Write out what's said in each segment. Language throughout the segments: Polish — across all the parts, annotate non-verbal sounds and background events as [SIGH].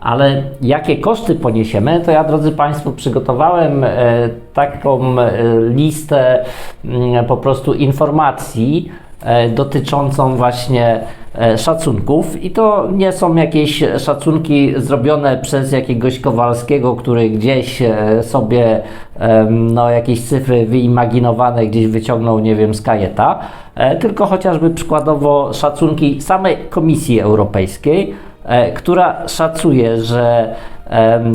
Ale jakie koszty poniesiemy, to ja, drodzy Państwo, przygotowałem e, taką e, listę mm, po prostu informacji e, dotyczącą właśnie szacunków. I to nie są jakieś szacunki zrobione przez jakiegoś Kowalskiego, który gdzieś sobie no, jakieś cyfry wyimaginowane gdzieś wyciągnął, nie wiem, z kajeta, tylko chociażby przykładowo szacunki samej Komisji Europejskiej, która szacuje, że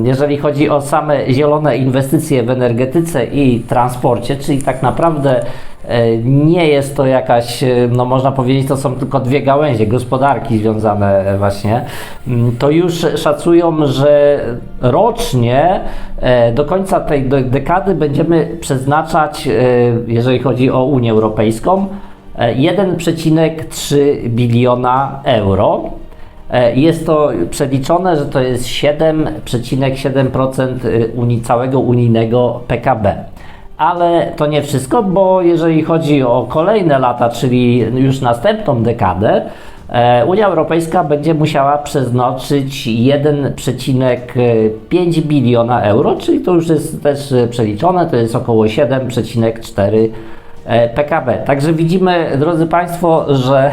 jeżeli chodzi o same zielone inwestycje w energetyce i transporcie, czyli tak naprawdę e, nie jest to jakaś, e, no można powiedzieć, to są tylko dwie gałęzie gospodarki związane e, właśnie, mm, to już szacują, że rocznie e, do końca tej de- dekady będziemy przeznaczać, e, jeżeli chodzi o Unię Europejską, e, 1,3 biliona euro. E, Jest to przeliczone, że to jest 7,7% y, uni, całego unijnego PKB. Ale to nie wszystko, bo jeżeli chodzi o kolejne lata, czyli już następną dekadę, e, Unia Europejska będzie musiała przeznaczyć 1,5 biliona euro, czyli to już jest też e, przeliczone, to jest około 7,4 e, PKB. Także widzimy, drodzy Państwo, że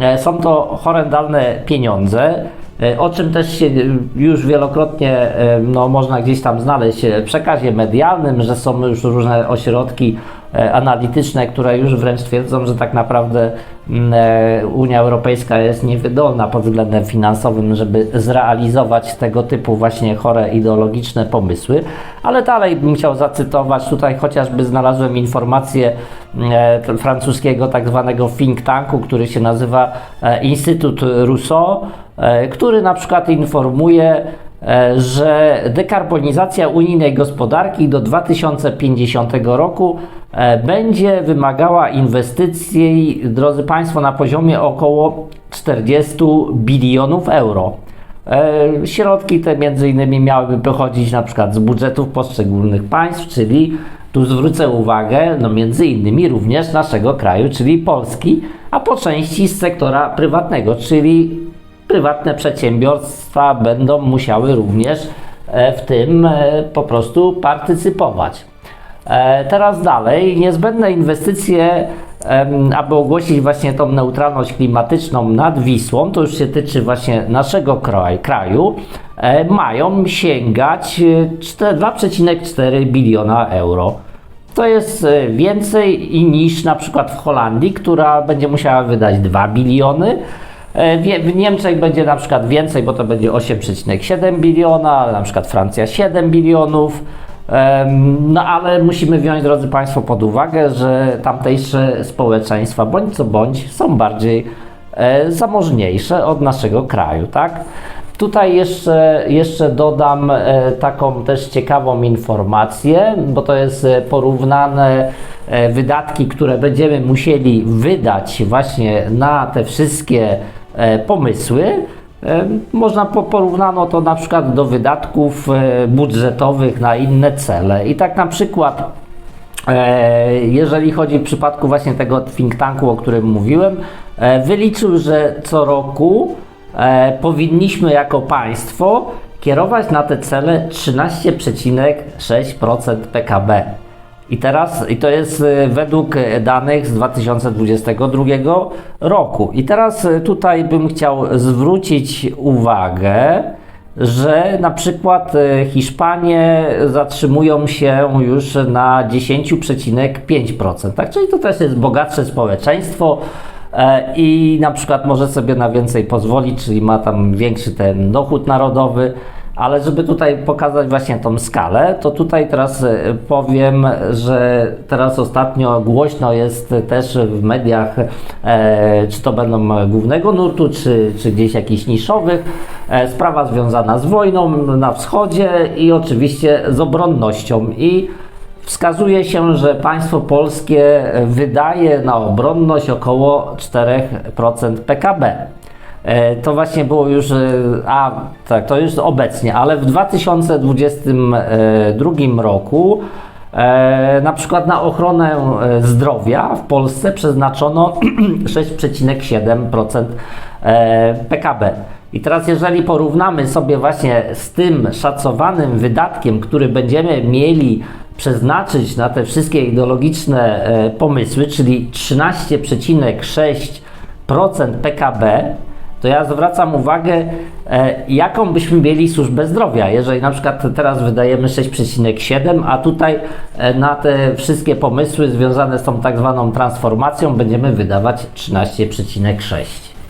e, są to horrendalne pieniądze, e, o czym też się już wielokrotnie e, no, można gdzieś tam znaleźć w przekazie medialnym, że są już różne ośrodki e, analityczne, które już wręcz twierdzą, że tak naprawdę mm, e, Unia Europejska jest niewydolna pod względem finansowym, żeby zrealizować tego typu właśnie chore ideologiczne pomysły. Ale dalej bym chciał zacytować, tutaj chociażby znalazłem informację e, t- francuskiego tak zwanego think tanku, który się nazywa e, Instytut Rousseau, e, który na przykład informuje, e, że dekarbonizacja unijnej gospodarki do 2050 roku e, będzie wymagała inwestycji, drodzy Państwo, na poziomie około 40 bilionów euro. E, Środki te między innymi miałyby pochodzić na przykład z budżetów poszczególnych państw, czyli tu zwrócę uwagę, no między innymi również naszego kraju, czyli Polski, a po części z sektora prywatnego, czyli prywatne przedsiębiorstwa będą musiały również e, w tym e, po prostu partycypować. E, Teraz dalej, niezbędne inwestycje, aby ogłosić właśnie tą neutralność klimatyczną nad Wisłą, to już się tyczy właśnie naszego kraj, kraju, mają sięgać e, czte- 2,4 biliona euro. To jest więcej niż na przykład w Holandii, która będzie musiała wydać 2 biliony. E, W Niemczech będzie na przykład więcej, bo to będzie 8,7 biliona, ale na przykład Francja 7 bilionów. No ale musimy wziąć, drodzy Państwo, pod uwagę, że tamtejsze społeczeństwa bądź co bądź są bardziej e, zamożniejsze od naszego kraju, tak? Tutaj jeszcze, jeszcze dodam e, taką też ciekawą informację, bo to jest porównane wydatki, które będziemy musieli wydać właśnie na te wszystkie pomysły. E, Można po, porównano to na przykład do wydatków e, budżetowych na inne cele. I tak na przykład E, Jeżeli chodzi w przypadku właśnie tego think tanku, o którym mówiłem, e, wyliczył, że co roku e, powinniśmy jako państwo kierować na te cele 13,6% PKB. I teraz, i to jest e, według e, danych z 2022 roku. I teraz e, tutaj bym chciał zwrócić uwagę, że na przykład Hiszpanie zatrzymują się już na 10,5%, tak? Czyli to też jest bogatsze społeczeństwo e, i na przykład może sobie na więcej pozwolić, czyli ma tam większy ten dochód narodowy. Ale żeby tutaj pokazać właśnie tą skalę, to tutaj teraz e, powiem, że teraz ostatnio głośno jest też w mediach, e, czy to będą głównego nurtu, czy, czy gdzieś jakichś niszowych, e, sprawa związana z wojną na wschodzie i oczywiście z obronnością. I wskazuje się, że państwo polskie wydaje na obronność około 4% PKB. E, To właśnie było już, e, a tak, to już obecnie, ale w 2022 roku e, na przykład na ochronę zdrowia w Polsce przeznaczono [CLEARS THROAT] 6,7% e, PKB. I teraz, jeżeli porównamy sobie właśnie z tym szacowanym wydatkiem, który będziemy mieli przeznaczyć na te wszystkie ideologiczne pomysły, czyli 13,6% PKB, to ja zwracam uwagę, e, jaką byśmy mieli służbę zdrowia. Jeżeli na przykład teraz wydajemy 6,7, a tutaj e, na te wszystkie pomysły związane z tą tak zwaną transformacją będziemy wydawać 13,6.